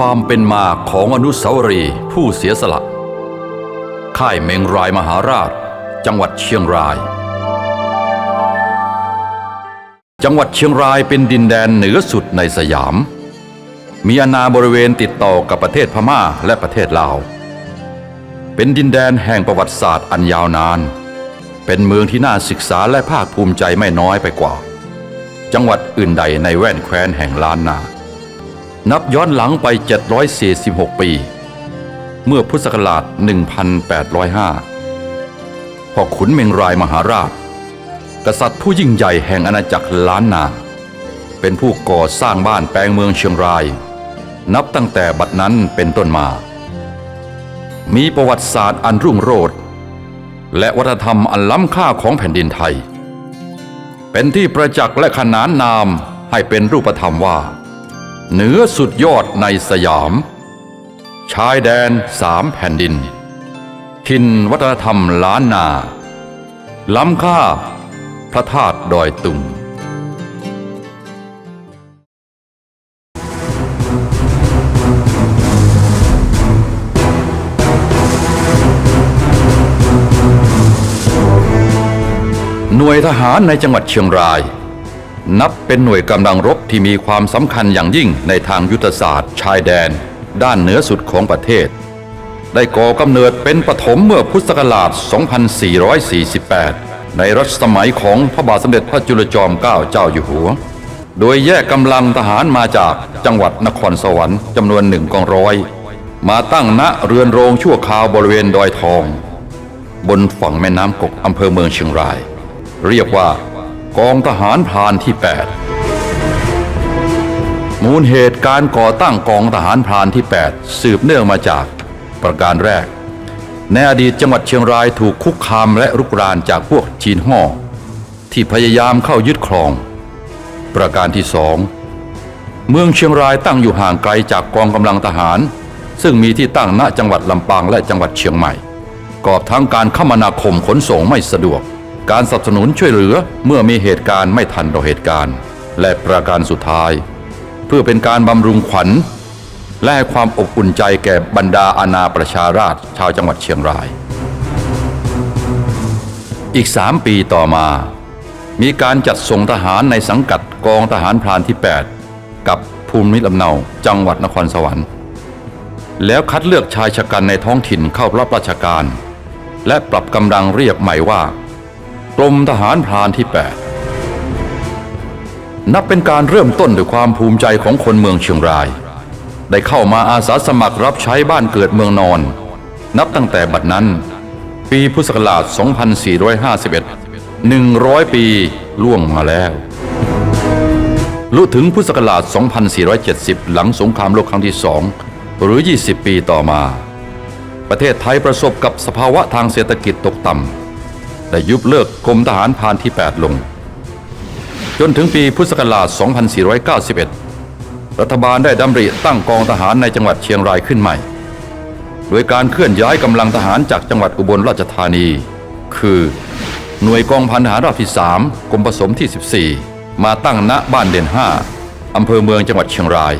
ความเป็นมาของอนุสาวรีย์ผู้เสียสละ ค่ายเมงรายมหาราช จังหวัดเชียงราย จังหวัดเชียงรายเป็นดินแดนเหนือสุดในสยาม มีอาณาบริเวณติดต่อกับประเทศพม่าและประเทศลาว เป็นดินแดนแห่งประวัติศาสตร์อันยาวนาน เป็นเมืองที่น่าศึกษาและภาคภูมิใจไม่น้อยไปกว่า จังหวัดอื่นใดในแว่นแคว้นแห่งล้านนา นับย้อนหลังไป 746 ปี เมื่อพุทธศักราช 1805 พ่อขุนเมงรายมหาราช กษัตริย์ผู้ยิ่งใหญ่แห่งอาณาจักรล้านนา เป็นผู้ก่อสร้างบ้านแปลงเมืองเชียงราย นับตั้งแต่บัดนั้นเป็นต้นมา มีประวัติศาสตร์อันรุ่งโรจน์และวัฒนธรรมอันล้ำค่าของแผ่นดินไทย เป็นที่ประจักษ์และขนานนามให้เป็นรูปธรรมว่า เหนือสุดยอดในสยาม ชายแดนสามแผ่นดิน ทินวัฒนธรรมล้านนา ล้ำค่า พระธาตุดอยตุงหน่วยทหารในจังหวัดเชียงราย นับเป็นหน่วยกำลังรบที่มีความสำคัญอย่างยิ่งในทางยุทธศาสตร์ ชายแดน ด้านเหนือสุดของประเทศ ได้ก่อกำเนิดเป็นปฐมเมื่อพุทธศักราช 2448 ในรัชสมัยของพระบาทสมเด็จพระจุลจอมเกล้าเจ้าอยู่หัว โดยแยกกำลังทหารมาจากจังหวัดนครสวรรค์จำนวนหนึ่งกองร้อย มาตั้งณเรือนโรงชั่วคราวบริเวณดอยทอง บนฝั่งแม่น้ำกกอำเภอเมืองเชียงราย เรียกว่า กองทหารพรานที่ 8 มูลเหตุการก่อตั้งกองทหารพรานที่ 8 สืบเนื่องมาจากประการแรก ในอดีตจังหวัดเชียงรายถูกคุกคามและรุกรานจากพวกจีนห่อที่พยายามเข้ายึดครอง ประการที่สองเมืองเชียงรายตั้งอยู่ห่างไกลจากกองกำลังทหาร ซึ่งมีที่ตั้งณจังหวัดลำปางและจังหวัดเชียงใหม่กอบทั้งการคมนาคมขนส่งไม่สะดวก การสนับสนุนช่วยเหลือเมื่อมีเหตุการณ์ไม่ทันต่อเหตุการณ์ และประการสุดท้าย เพื่อเป็นการบำรุงขวัญ และให้ความอบอุ่นใจแก่บรรดาอาณาประชาราษชาวจังหวัดเชียงราย อีกสามปีต่อมา มีการจัดส่งทหารในสังกัดกองทหารพรานที่ 8 กับภูมิลำเนาจังหวัดนครสวรรค์ แล้วคัดเลือกชายชะกันในท้องถิ่นเข้ารับราชการ และปรับกำลังเรียกใหม่ว่า กรมทหารพรานที่ 8 นับเป็นการเริ่มต้นด้วยความภูมิใจของคนเมืองเชียงราย ได้เข้ามาอาสาสมัครรับใช้บ้านเกิดเมืองนอน นับตั้งแต่บัดนั้น ปีพุทธศักราช 2451 100 ปีล่วงมาแล้วลุถึงพุทธศักราช 2470 หลังสงครามโลกครั้งที่สองหรือ 20 ปีต่อมา ประเทศไทยประสบกับสภาวะทางเศรษฐกิจตกต่ำ ได้ยุบเลิกกรมทหารพานที่ 8 ลง จนถึงปีพุทธศักราช 2491 รัฐบาลได้ดำริตั้งกองทหารในจังหวัดเชียงรายขึ้นใหม่ โดยการเคลื่อนย้ายกำลังทหารจากจังหวัดอุบลราชธานี คือ หน่วยกองพันทหารราบที่ 3 กรมผสมที่ 14 มาตั้งณบ้านเด่น 5 อำเภอเมืองจังหวัดเชียงราย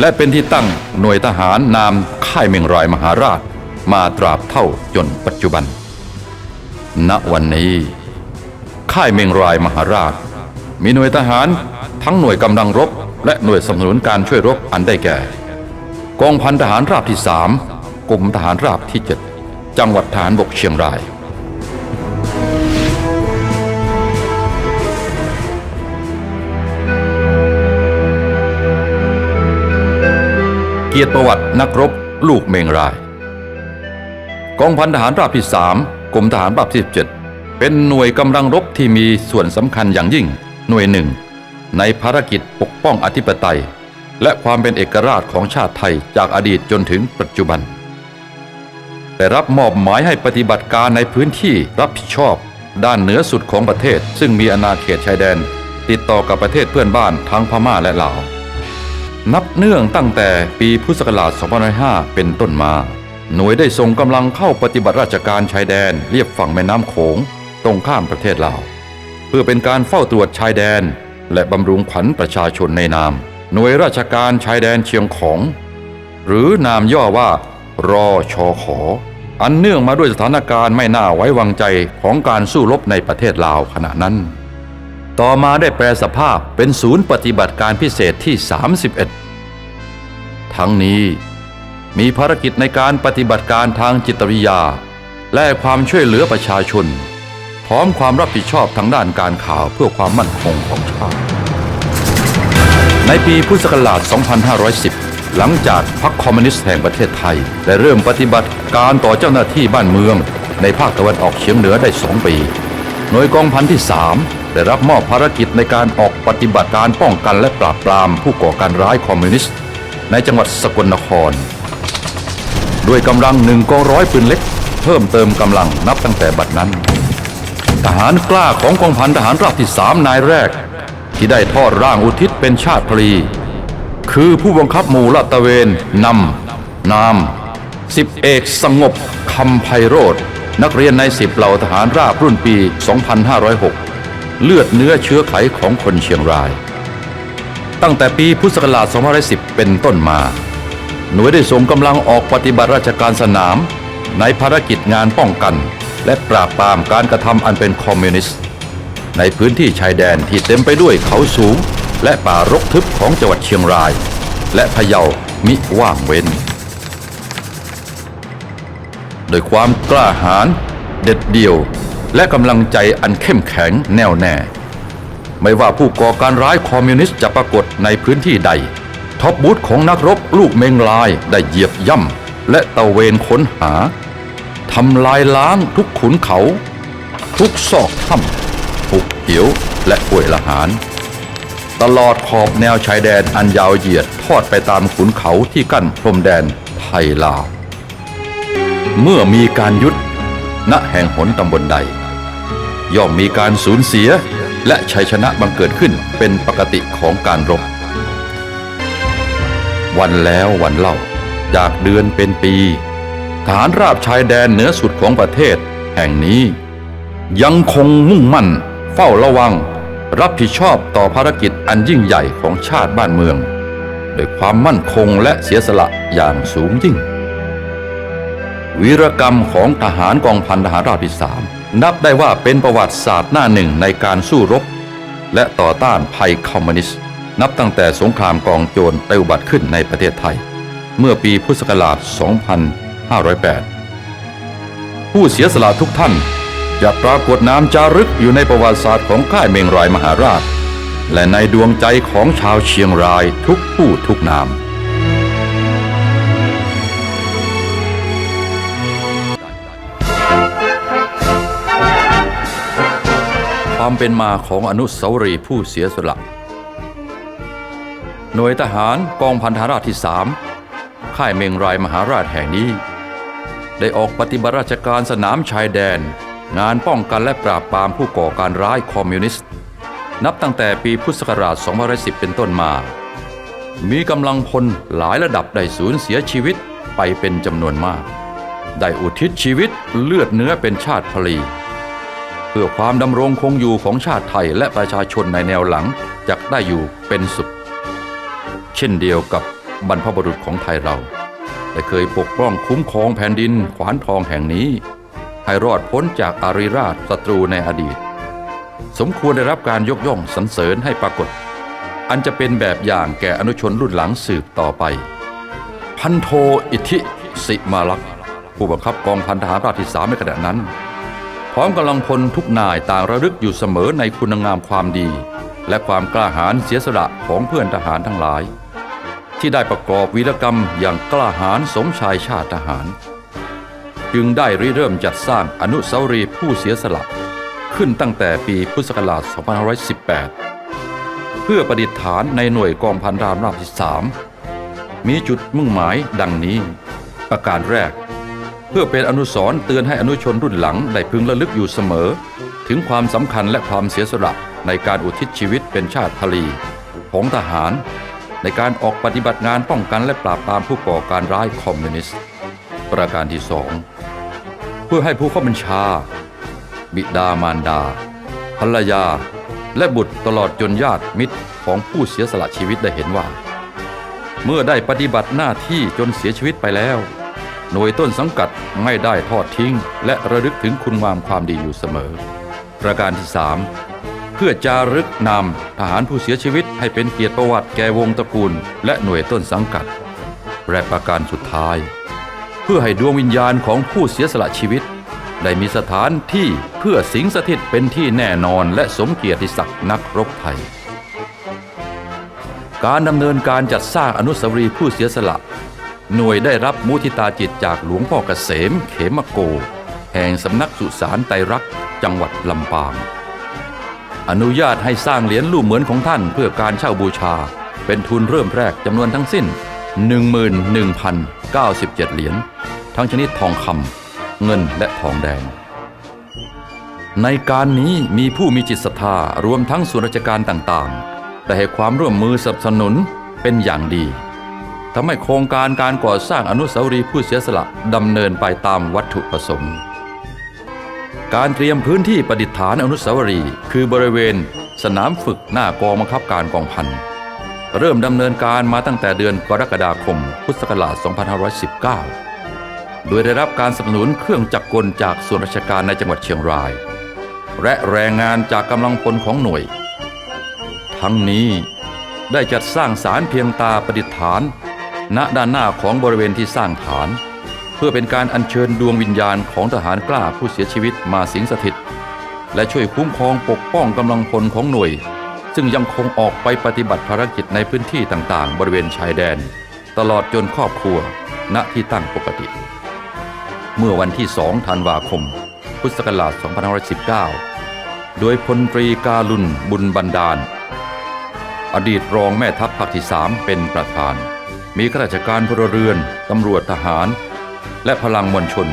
และเป็นที่ตั้งหน่วยทหารนามค่ายเมงรายมหาราชมาตราบเท่าจนปัจจุบัน ณวันนี้ค่ายเมงรายมหาราช มีหน่วยทหารทั้งหน่วยกำลังรบ และหน่วยสนับสนุนการช่วยรบอันได้แก่ กองพันทหารราบที่3กรมทหารราบที่7จังหวัดฐานบกเชียงราย เกียรติประวัตินักรบลูกเมงราย กองพันทหารราบที่3 กรมทหารราบที่17 เป็นหน่วยกำลังรบที่มีส่วนสำคัญอย่างยิ่งหน่วยหนึ่ง ในภารกิจปกป้องอธิปไตย และความเป็นเอกราชของชาติไทยจากอดีตจนถึงปัจจุบัน ได้รับมอบหมายให้ปฏิบัติการในพื้นที่รับผิดชอบ ด้านเหนือสุดของประเทศ ซึ่งมีอาณาเขตชายแดน ติดต่อกับประเทศเพื่อนบ้านทั้งพม่าและลาวนับเนื่องตั้งแต่ปีพุทธศักราช2005 เป็นต้นมา หน่วยได้ส่งกำลังเข้าปฏิบัติราชการชายแดนเรียบฝั่งแม่น้ำโขงตรงข้ามประเทศลาว เพื่อเป็นการเฝ้าตรวจชายแดน และบำรุงขวัญประชาชนในนาม หน่วยราชการชายแดนเชียงของ หรือนามย่อว่ารอชอขอ อันเนื่องมาด้วยสถานการณ์ไม่น่าไว้วางใจของการสู้รบในประเทศลาวขณะนั้น ต่อมาได้แปลสภาพเป็นศูนย์ปฏิบัติการพิเศษที่ 31 ทั้งนี้ มีภารกิจในการปฏิบัติการทางจิตวิทยา และความช่วยเหลือประชาชน พร้อมความรับผิดชอบทางด้านการข่าวเพื่อความมั่นคงของชาติ ในปีพุทธศักราช 2510 หลังจากพรรคคอมมิวนิสต์แห่งประเทศไทย ได้เริ่มปฏิบัติการต่อเจ้าหน้าที่บ้านเมือง ในภาคตะวันออกเฉียงเหนือได้ 2 ปี หน่วยกองพันที่ 3 ได้รับมอบภารกิจในการออกปฏิบัติการป้องกันและปราบปรามผู้ก่อการร้ายคอมมิวนิสต์ ในจังหวัดสกลนคร ด้วยกำลังหนึ่งกองร้อยปืนเล็ก เพิ่มเติมกำลังนับตั้งแต่บัดนั้น ทหารกล้าของกองพันทหารราบที่สามนายแรก ที่ได้ทอดร่างอุทิศเป็นชาติพลี คือผู้บังคับหมู่ลาดตะเวนนำนามสิบเอกสงบคำไพโรธนักเรียนในสิบเหล่าทหารราบรุ่นปี 2506 เลือดเนื้อเชื้อไขของคนเชียงราย ตั้งแต่ปีพุทธศักราช 2510 เป็นต้นมา หน่วยได้ส่งกำลังออกปฏิบัติราชการสนาม ในภารกิจงานป้องกัน และปราบปรามการกระทำอันเป็นคอมมิวนิสต์ ในพื้นที่ชายแดนที่เต็มไปด้วยเขาสูง และป่ารกทึบของจังหวัดเชียงราย และพะเยามิว่างเว้น โดยความกล้าหาญเด็ดเดี่ยว และกำลังใจอันเข้มแข็งแน่วแน่ ไม่ว่าผู้ก่อการร้ายคอมมิวนิสต์จะปรากฏในพื้นที่ใด ท็อปบูธของนักรบลูกเมงลายได้เหยียบย่ำและตะเวนค้นหาทำลายล้างทุกขุนเขา ทุกซอกถ้ำทุกเหียวและห้วยละหาร ตลอดขอบแนวชายแดนอันยาวเหยียดทอดไปตามขุนเขาที่กั้นพรมแดนไทยลาว เมื่อมีการยุดณแห่งหนตำบลใด ย่อมมีการสูญเสียและชัยชนะบังเกิดขึ้นเป็นปกติของการรบ วันแล้ววันเล่า จากเดือนเป็นปี ฐานราบชายแดนเหนือสุดของประเทศแห่งนี้ ยังคงมุ่งมั่น เฝ้าระวัง รับผิดชอบต่อภารกิจอันยิ่งใหญ่ของชาติบ้านเมืองด้วยความมั่นคงและเสียสละอย่างสูงยิ่ง วีรกรรมของทหารกองพันทหารราบที่สามนับได้ว่าเป็นประวัติศาสตร์หน้าหนึ่งในการสู้รบ และต่อต้านภัยคอมมิวนิสต์ นับตั้งแต่สงครามกองโจรได้อุบัติขึ้นในประเทศไทย เมื่อปีพุทธศักราช 2508 ผู้เสียสละทุกท่านจะปรากฏนามจารึกอยู่ในประวัติศาสตร์ของค่ายเมงรายมหาราช และในดวงใจของชาวเชียงรายทุกผู้ทุกนามความเป็นมาของอนุสาวรีย์ผู้เสียสละ หน่วยทหารกองพันธราชที่สามค่ายเมงรายมหาราชแห่งนี้ ได้ออกปฏิบัติราชการสนามชายแดน งานป้องกันและปราบปรามผู้ก่อการร้ายคอมมิวนิสต์ นับตั้งแต่ปีพุทธศักราช 2510 เป็นต้นมา มีกำลังพลหลายระดับได้สูญเสียชีวิตไปเป็นจำนวนมาก ได้อุทิศชีวิตเลือดเนื้อเป็นชาติพลี เพื่อความดำรงคงอยู่ของชาติไทยและประชาชนในแนวหลังจะได้อยู่เป็นสุข ช่นเดียวกับบรรพบุรุษของไทยเรา ได้เคยปกป้องคุ้มครองแผ่นดินขวานทองแห่งนี้ ให้รอดพ้นจากอาริราชศัตรูในอดีต สมควรได้รับการยกย่องสรรเสริญให้ปรากฏ อันจะเป็นแบบอย่างแก่อนุชนรุ่นหลังสืบต่อไป พันโทอิทธิสิมาลักษ์ผู้บังคับกองพันทหารราบที่สามในขณะนั้น พร้อมกำลังพลทุกนายต่างระลึกอยู่เสมอในคุณงามความดี และความกล้าหาญเสียสละของเพื่อนทหารทั้งหลาย ที่ได้ประกอบวีรกรรมอย่างกล้าหาญสมชายชาติทหาร จึงได้ริเริ่มจัดสร้างอนุสาวรีย์ผู้เสียสละขึ้นตั้งแต่ปีพุทธศักราช 2518 เพื่อประดิษฐานในหน่วยกองพันรามราบที่สามมีจุดมุ่งหมายดังนี้ ประการแรก เพื่อเป็นอนุสรณ์เตือนให้อนุชนรุ่นหลังได้พึงระลึกอยู่เสมอ ถึงความสำคัญและความเสียสละในการอุทิศชีวิตเป็นชาติพลีของทหาร ในการออกปฏิบัติงานป้องกันและปราบปรามผู้ก่อการร้ายคอมมิวนิสต์ ประการที่สองเพื่อให้ผู้ข้าบัญชา บิดามารดา ภรรยา และบุตรตลอดจนญาติมิตรของผู้เสียสละชีวิตได้เห็นว่า เมื่อได้ปฏิบัติหน้าที่จนเสียชีวิตไปแล้ว หน่วยต้นสังกัดไม่ได้ทอดทิ้ง และระลึกถึงคุณงามความดีอยู่เสมอ ประการที่3เพื่อจารึกนามทหารผู้เสียชีวิตให้เป็นเกียรติประวัติแก่วงตระกูล และหน่วยต้นสังกัด และประการสุดท้าย เพื่อให้ดวงวิญญาณของผู้เสียสละชีวิต ได้มีสถานที่เพื่อสิงสถิตเป็นที่แน่นอนและสมเกียรติศักดิ์นักรบไทย การดำเนินการจัดสร้างอนุสาวรีย์ผู้เสียสละ หน่วยได้รับมุทิตาจิตจากหลวงพ่อเกษม เขมโก แห่งสำนักสุสานไตรรักษ์จังหวัดลำปาง อนุญาตให้สร้างเหรียญรูปเหมือนของท่านเพื่อการเช่าบูชา เป็นทุนเริ่มแรกจำนวนทั้งสิ้น 11,097 เหรียญทั้งชนิดทองคำเงินและทองแดง ในการนี้มีผู้มีจิตศรัทธารวมทั้งส่วนราชการต่างๆ ได้ให้ความร่วมมือสนับสนุนเป็นอย่างดีทำให้โครงการการก่อสร้างอนุสาวรีย์ผู้เสียสละดำเนินไปตามวัตถุประสงค์ การเตรียมพื้นที่ประดิษฐานอนุสาวรีย์คือบริเวณ สนามฝึกหน้ากองบังคับการกองพัน เริ่มดำเนินการมาตั้งแต่เดือนกรกฎาคม พุทธศักราช 2519 โดยได้รับการสนับสนุนเครื่องจักรกลจากส่วนราชการในจังหวัดเชียงราย และแรงงานจากกำลังพลของหน่วย ทั้งนี้ได้จัดสร้างสารเพียงตาประดิษฐาน ณด้านหน้าของบริเวณที่สร้างฐาน พื่อเป็นการอัญเชิญดวงวิญญาณของทหารกล้าผู้เสียชีวิตมาสิงสถิต และช่วยคุ้มครองปกป้องกำลังพลของหน่วย ซึ่งยังคงออกไปปฏิบัติภารกิจในพื้นที่ต่างๆ บริเวณชายแดน ตลอดจนครอบครัว ณที่ตั้งปกติ เมื่อวันที่2ธันวาคม พุทธศักราช 2519 โดยพลตรีการุณบุญบันดาล อดีตรองแม่ทัพภาคที่3เป็นประธาน มีข้าราชการพลเรือนตำรวจทหาร และพลังมวลชน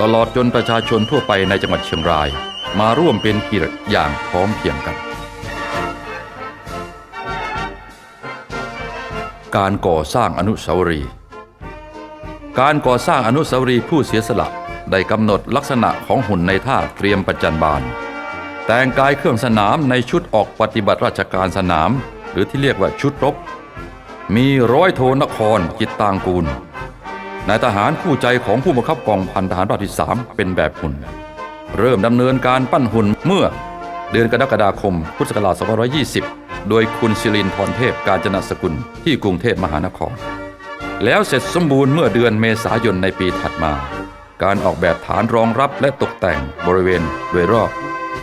ตลอดจนประชาชนทั่วไปในจังหวัดเชียงราย มาร่วมเป็นกียรติอย่างพร้อมเพรียงกัน การก่อสร้างอนุสาวรีย์การก่อสร้างอนุสาวรีย์ผู้เสียสละได้กำหนดลักษณะของหุ่นในท่าเตรียมประจันบาน แต่งกายเครื่องสนามในชุดออกปฏิบัติราชการสนาม หรือที่เรียกว่าชุดรบ มีร้อยโทนครจิตตางกูล นายทหารคู่ใจของผู้บังคับกองพันทหารราบที่สามเป็นแบบหุ่น เริ่มดำเนินการปั้นหุ่นเมื่อเดือนกรกฎาคมพุทธศักราช2520 โดยคุณศิรินทรเทพการจนสกุลที่กรุงเทพมหานคร แล้วเสร็จสมบูรณ์เมื่อเดือนเมษายนในปีถัดมา การออกแบบฐานรองรับและตกแต่งบริเวณโดยรอบ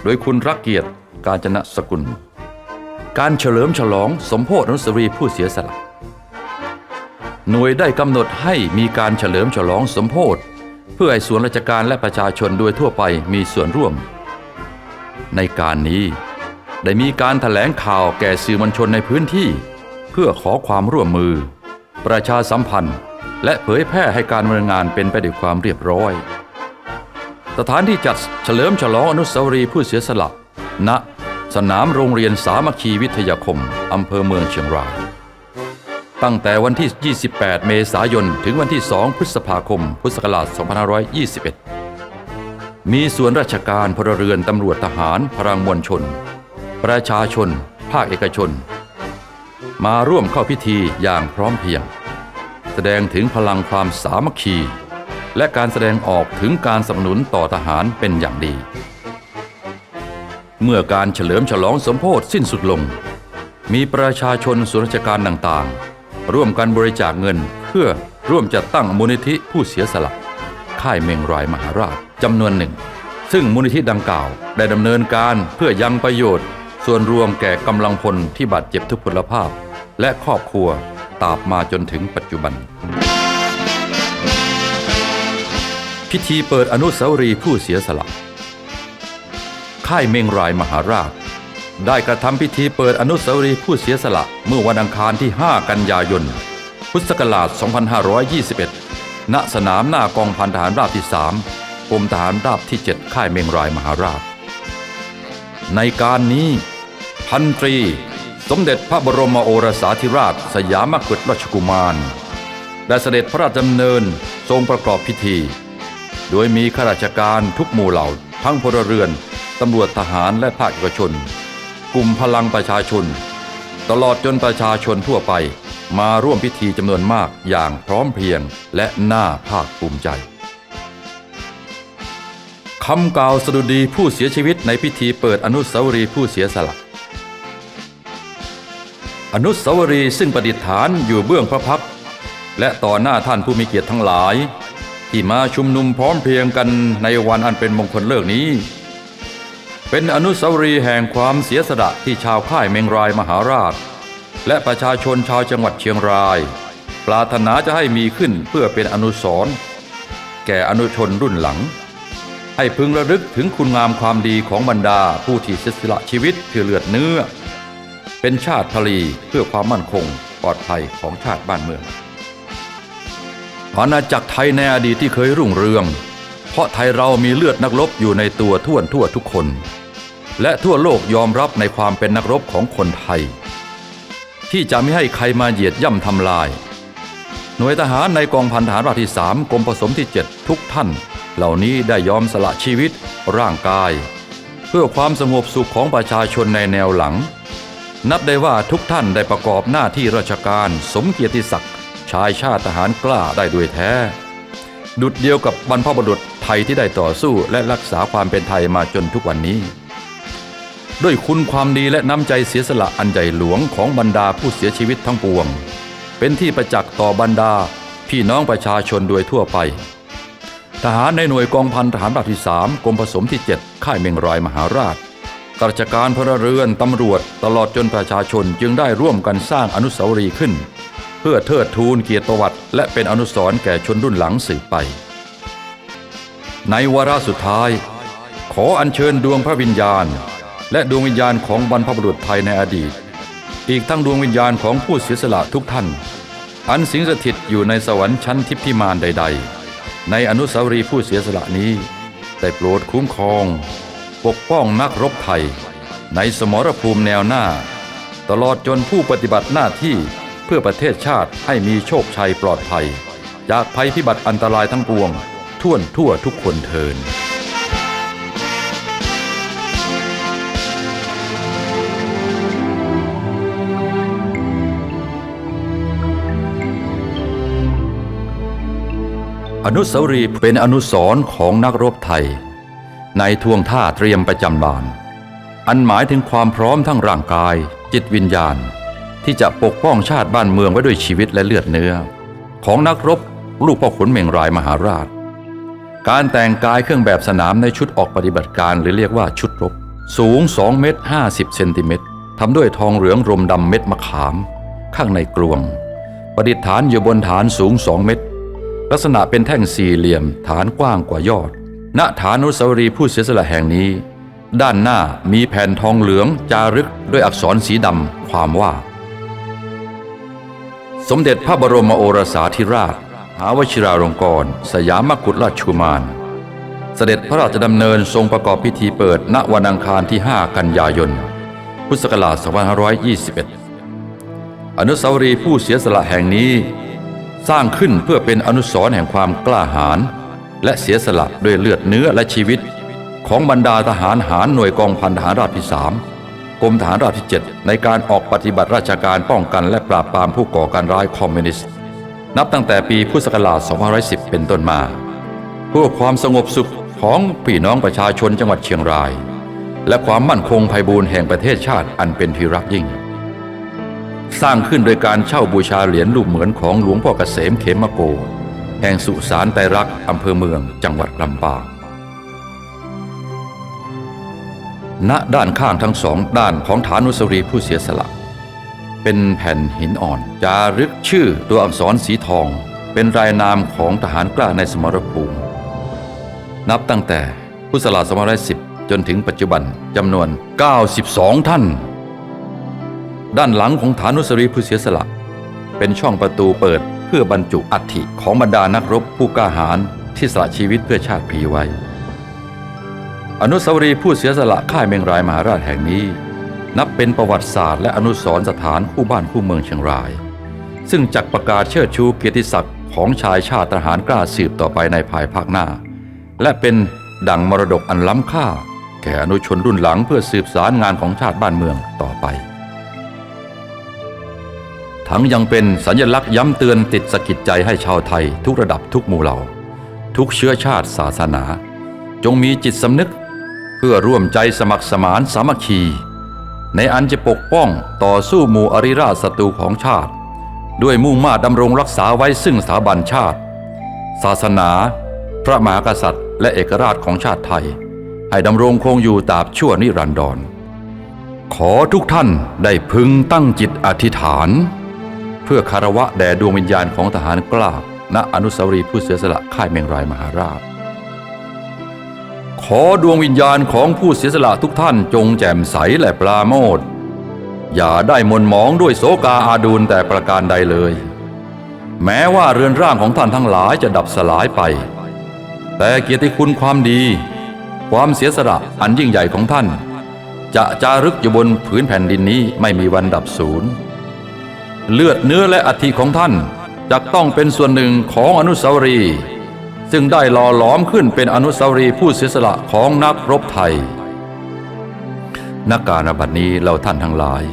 โดยคุณรักเกียรติการจนสกุล การเฉลิมฉลองสมโพธิอนุสาวรีผู้เสียสละ หน่วยได้กำหนดให้มีการเฉลิมฉลองสมโพธิเพื่อให้ส่วนราชการและประชาชนโดยทั่วไปมีส่วนร่วม ในการนี้ได้มีการถแถลงข่าวแก่สื่อมวลชนในพื้นที่ เพื่อขอความร่วมมือ ประชาสัมพันธ์ และเผยแพร่ให้การดำเนินงานเป็นไปด้วยความเรียบร้อย สถานที่จัดเฉลิมฉลองอนุสาวรีย์ผู้เสียสละณสนามโรงเรียนสามัคคีวิทยาคมอำเภอเมืองเชียงราย ตั้งแต่วันที่ 28 เมษายน ถึงวันที่ 2 พฤษภาคม พุทธศักราช 2521 มีส่วนราชการพลเรือนตำรวจทหารพลังมวลชน ประชาชน ภาคเอกชน มาร่วมเข้าพิธีอย่างพร้อมเพรียง แสดงถึงพลังความสามัคคี และการแสดงออกถึงการสนับสนุนต่อทหารเป็นอย่างดี เมื่อการเฉลิมฉลองสมโพธิสิ้นสุดลงมีประชาชนส่วนราชการต่างๆ ร่วมกันบริจาคเงิน เพื่อร่วมจัดตั้งมูลนิธิผู้เสียสละค่ายเมงรายมหาราชจำนวนหนึ่ง ซึ่งมูลนิธิดังกล่าว ได้ดำเนินการเพื่อยังประโยชน์ ส่วนรวมแก่กำลังพลที่บาดเจ็บทุพพลภาพ และครอบครัวตราบมาจนถึงปัจจุบัน พิธีเปิดอนุสาวรีย์ผู้เสียสละ ค่ายเมงรายมหาราช ได้กระทำพิธีเปิดอนุสาวรีย์ผู้เสียสละเมื่อวันอังคารที่ 5 กันยายน พุทธศักราช 2521 ณ สนามหน้ากองพันทหารราบที่ 3กรมทหารราบที่ 7 ค่ายเมงรายมหาราช ในการนี้พันตรี สมเด็จพระบรมโอรสาธิราช สยามกุฎราชกุมาร ได้เสด็จพระราชดำเนินทรงประกอบพิธี โดยมีข้าราชการทุกหมู่เหล่าทั้งพลเรือนตำรวจทหารและภาคเอกชน กลุ่มพลังประชาชน ตลอดจนประชาชนทั่วไป มาร่วมพิธีจำนวนมากอย่างพร้อมเพรียงและน่าภาคภูมิใจคำกล่าวสดุดีผู้เสียชีวิตในพิธีเปิดอนุสาวรีย์ผู้เสียสละอนุสาวรีย์ซึ่งประดิษฐานอยู่เบื้องพระพักและต่อหน้าท่านผู้มีเกียรติทั้งหลาย ที่มาชุมนุมพร้อมเพรียงกันในวันอันเป็นมงคลเลิกนี้ เป็นอนุสาวรีย์แห่งความเสียสละที่ชาวค่ายเมงรายมหาราช และประชาชนชาวจังหวัดเชียงราย ปรารถนาจะให้มีขึ้นเพื่อเป็นอนุสรณ์แก่อนุชนรุ่นหลัง ให้พึงระลึกถึงคุณงามความดีของบรรดาผู้ที่เสียสละชีวิตเพื่อเลือดเนื้อ เป็นชาติพลีเพื่อความมั่นคงปลอดภัยของชาติบ้านเมืองอาณาจักรไทยในอดีตที่เคยรุ่งเรือง ราะไทยเรามีเลือดนักรบอยู่ในตัวทั่วทั่วทุกคน และทั่วโลกยอมรับในความเป็นนักรบของคนไทย ที่จะไม่ให้ใครมาเหยียดย่ำทำลาย หน่วยทหารในกองพันทหารราที่สามกรมผสมที่ 7 ทุกท่าน เหล่านี้ได้ยอมสละชีวิต ร่างกาย เพื่อความสงบสุขของประชาชนในแนวหลัง นับได้ว่าทุกท่านได้ประกอบหน้าที่ราชการสมเกียรติศักดิ์ชายชาติทหารกล้าได้ด้วยแท้ ดุดเดียวกับบรรพบุรุษ ไทยที่ได้ต่อสู้และรักษาความเป็นไทยมาจนทุกวันนี้ ด้วยคุณความดีและน้ำใจเสียสละอันใหญ่หลวงของบรรดาผู้เสียชีวิตทั้งปวง เป็นที่ประจักษ์ต่อบรรดาพี่น้องประชาชนโดยทั่วไป ทหารในหน่วยกองพันทหารราบที่สามกรมผสมที่ 7 ค่ายเมงรายมหาราชข้าราชการพลเรือนตำรวจตลอดจนประชาชนจึงได้ร่วมกันสร้างอนุสาวรีย์ขึ้น เพื่อเทิดทูนเกียรติประวัติ และเป็นอนุสรณ์แก่ชนรุ่นหลังสืบไป ในวาระสุดท้าย ขออัญเชิญดวงพระวิญญาณ และดวงวิญญาณของบรรพบุรุษไทยในอดีต อีกทั้งดวงวิญญาณของผู้เสียสละทุกท่าน อันสิงสถิตอยู่ในสวรรค์ชั้นทิพย์พิมานใด ๆ ในอนุสาวรีย์ผู้เสียสละนี้ได้โปรดคุ้มครอง ปกป้องนักรบไทย ในสมรภูมิแนวหน้า ตลอดจนผู้ปฏิบัติหน้าที่เพื่อประเทศชาติให้มีโชคชัยปลอดภัย จากภัยพิบัติอันตรายทั้งปวง ท่วนทั่วทุกคนเทินอนุสาวรีย์เป็นอนุสรณ์ของนักรบไทย ในทวงท่าเตรียมประจำบาน อันหมายถึงความพร้อมทั้งร่างกาย จิตวิญญาณ ที่จะปกป้องชาติบ้านเมืองไว้ด้วยชีวิตและเลือดเนื้อ ของนักรบลูกพ่อขุนเมงรายมหาราช การแต่งกายเครื่องแบบสนามในชุดออกปฏิบัติการหรือเรียกว่าชุดรบ สูง 2 เมตร 50 เซนติเมตรทำด้วยทองเหลืองรมดำเม็ดมะขาม ข้างในกลวง ประดิษฐานอยู่บนฐานสูง 2 เมตร ลักษณะเป็นแท่งสี่เหลี่ยม ฐานกว้างกว่ายอด ณฐานอนุสาวรีย์ผู้เสียสละแห่งนี้ ด้านหน้ามีแผ่นทองเหลืองจารึกด้วยอักษรสีดำความว่า สมเด็จพระบรมโอรสาธิราช หาวชิราลงกรณ์สยามกุฎราชกุมาร เสด็จพระราชดำเนินทรงประกอบพิธีเปิดณวันอังคารที่ 5 กันยายน พุทธศักราช2521 อนุสาวรีย์ผู้เสียสละแห่งนี้ สร้างขึ้นเพื่อเป็นอนุสรณ์แห่งความกล้าหาญและเสียสละด้วยเลือดเนื้อและชีวิต ของบรรดาทหารหารหน่วยกองพันทหารราบที่สามกรมทหารราบที่ 7 ในการออกปฏิบัติราชการป้องกันและปราบปรามผู้ก่อการร้ายคอมมิวนิสต์ นับตั้งแต่ปีพุทธศักราช 2510 เป็นต้นมาเพื่อความสงบสุขของพี่น้องประชาชนจังหวัดเชียงราย และความมั่นคงไพบูรณ์แห่งประเทศชาติอันเป็นที่รักยิ่ง สร้างขึ้นโดยการเช่าบูชาเหรียญรูปเหมือนของหลวงพ่อเกษมเขมโก แห่งสุสานไตรรักอำเภอเมืองจังหวัดลำปางณด้านข้างทั้งสองด้านของฐานุสรีผู้เสียสละ เป็นแผ่นหินอ่อนจารึกชื่อตัวอักษรสีทอง เป็นรายนามของทหารกล้าในสมรภูมิ นับตั้งแต่พุทธศักราช2510 จนถึงปัจจุบันจำนวน 92 ท่าน ด้านหลังของฐานุสรีผู้เสียสละ เป็นช่องประตูเปิดเพื่อบรรจุอัฐิของบรรดานักรบผู้กล้าหาญที่สละชีวิตเพื่อชาติพีไว้ อนุสาวรีย์ผู้เสียสละค่ายเมงรายมหาราชแห่งนี้ นับเป็นประวัติศาสตร์และอนุสรณ์สถานคู่บ้านคู่เมืองเชียงราย ซึ่งจักประกาศเชิดชูเกียรติศักดิ์ของชายชาติทหารกล้าสืบต่อไปในภายภาคหน้า และเป็นดั่งมรดกอันล้ำค่า แก่อนุชนรุ่นหลังเพื่อสืบสารงานของชาติบ้านเมืองต่อไป ทั้งยังเป็นสัญลักษณ์ย้ำเตือนติดสะกิดใจให้ชาวไทยทุกระดับทุกหมู่เหล่า ทุกเชื้อชาติศาสนา จงมีจิตสำนึกเพื่อร่วมใจสมัครสมานสามัคคี ในอันจะปกป้องต่อสู้หมู่อริราชศัตรูของชาติ ด้วยมุ่งมาดำรงรักษาไว้ซึ่งสถาบันชาติ ศาสนา พระมหากษัตริย์ และเอกราชของชาติไทย ให้ดำรงคงอยู่ตราบชั่วนิรันดร ขอทุกท่านได้พึงตั้งจิตอธิษฐาน เพื่อคารวะแด่ดวงวิญญาณของทหารกล้าณอนุสาวรีย์ผู้เสียสละค่ายเมงรายมหาราช ขอดวงวิญญาณของผู้เสียสละทุกท่านจงแจ่มใสและปราโมทอย่าได้มนหมองด้วยโศกาอาดูลแต่ประการใดเลย แม้ว่าเรือนร่างของท่านทั้งหลายจะดับสลายไป แต่เกียรติคุณความดี ความเสียสละอันยิ่งใหญ่ของท่าน จะจารึกอยู่บนผืนแผ่นดินนี้ไม่มีวันดับสูญเลือดเนื้อและอัฐิของท่านจะต้องเป็นส่วนหนึ่งของอนุสาวรีย์ ซึ่งได้หล่อหลอมขึ้นเป็นอนุสาวรีย์ผู้เสียสละของนักรบไทย นักการบัดนี้เราท่านทั้งหลาย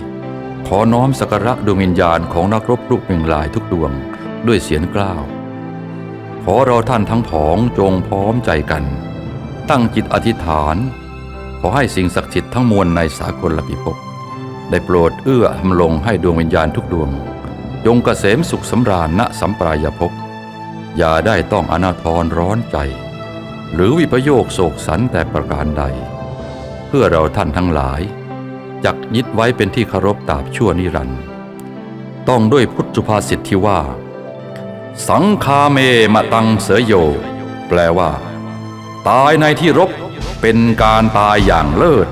ขอน้อมสักการะดวงวิญญาณของนักรบรูปเมงลายทุกดวงด้วยเสียงกล้าว ขอเราท่านทั้งผองจงพร้อมใจกัน ตั้งจิตอธิษฐาน ขอให้สิ่งศักดิ์สิทธิ์ทั้งมวลในสากลพิภพได้โปรดเอื้ออำลงให้ดวงวิญญาณทุกดวงจงกเกษมสุขสำราญณสัมปรายภพ อย่าได้ต้องอนาทรร้อนใจ หรือวิปโยคโศกสันแต่ประการใด เพื่อเราท่านทั้งหลายจักยึดไว้เป็นที่เคารพตาบชั่วนิรันดร์ต้องด้วยพุทธภาษิตที่ว่า สังคาเมมะตังเสยโย แปลว่า ตายในที่รบเป็นการตายอย่างเลิศ